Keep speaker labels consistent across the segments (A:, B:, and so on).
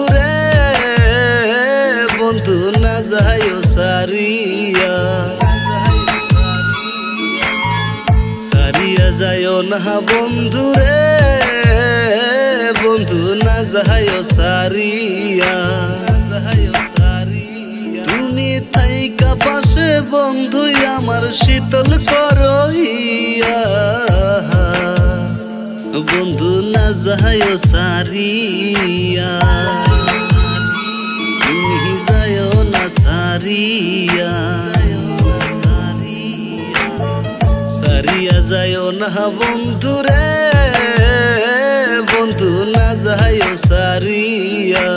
A: দূরে রে বন্ধু না যায় সারিয়া। সারিয়া যায় না বন্ধু রে, বন্ধু না যায় সারিয়া। পাশে বন্ধুই আমার শীতল করইয়া। বন্ধু না যাহায় সারিয়া। যায় না সারিয়া। সারিয়া যায় না বন্ধু রে। বন্ধু না যায় সারিয়া।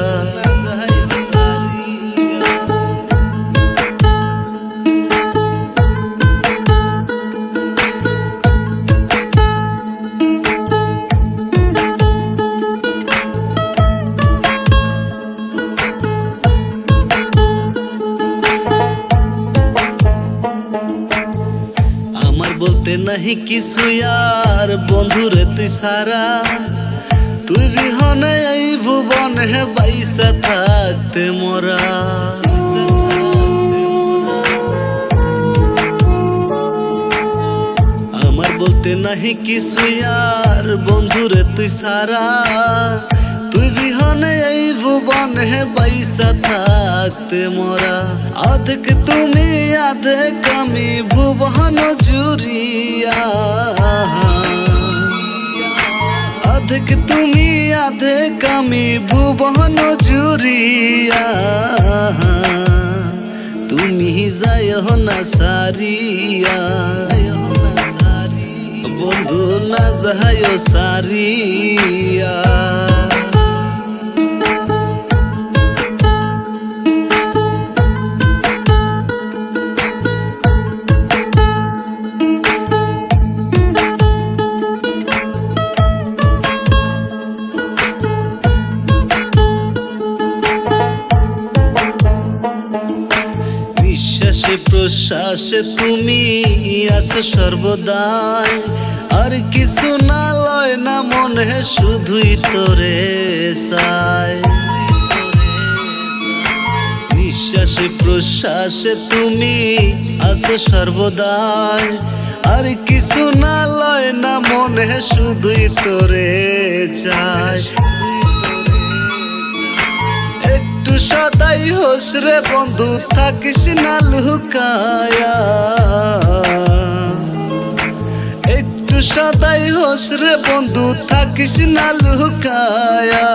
A: আমার নাহি কিছু আর বন্ধুরে তুই সারা। তুই বিহনে এই ভুবনে বাইসা থাকতে মোরা। আমার বলতে নাহি কিছু আর বন্ধুরে তুই সারা। তুই বিহনে এই ভুবনে বাইসা থাকতে মোরা। আধেক তুমি আধেক আমি ভুবন জুরিয়া আধেক তুমি আধেক আমি ভুবন জুরিয়া তুমি যায় না সারিয়া। বন্ধু না যায় সারিয়া। নিঃশ্বাসে প্রশ্বাসে তুমি আছো সর্বদাই। আর কিছু না লয় না মনে, শুধুই তোরে সাই নিঃশ্বাসে প্রশ্বাসে, তুমি আছো সর্বদাই। আর কিছু না লয় না মনে, শুধুই তোরে একটু সদাই হোস রে বন্ধু, থাকিস না লুকায়া। একটু সদাই হোস রে বন্ধু, থাকিস না লুকায়া।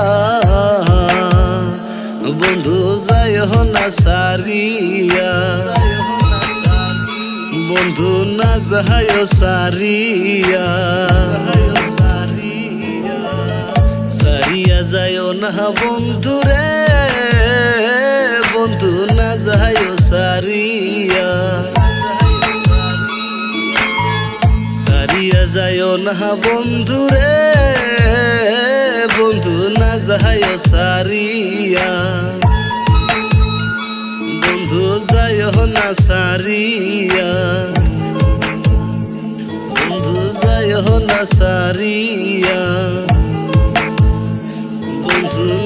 A: বন্ধু যায় না সারিয়া। বন্ধু, না যায় সারিয়া। না বন্ধু রে, বন্ধু না যায় সারিয়া। সারিয়া যায় না বন্ধু রে, বন্ধু না যায় সারিয়া। বন্ধু যায় না সারিয়া। বন্ধু যায় না সারিয়া।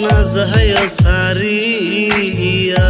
A: না যায় সারিয়া।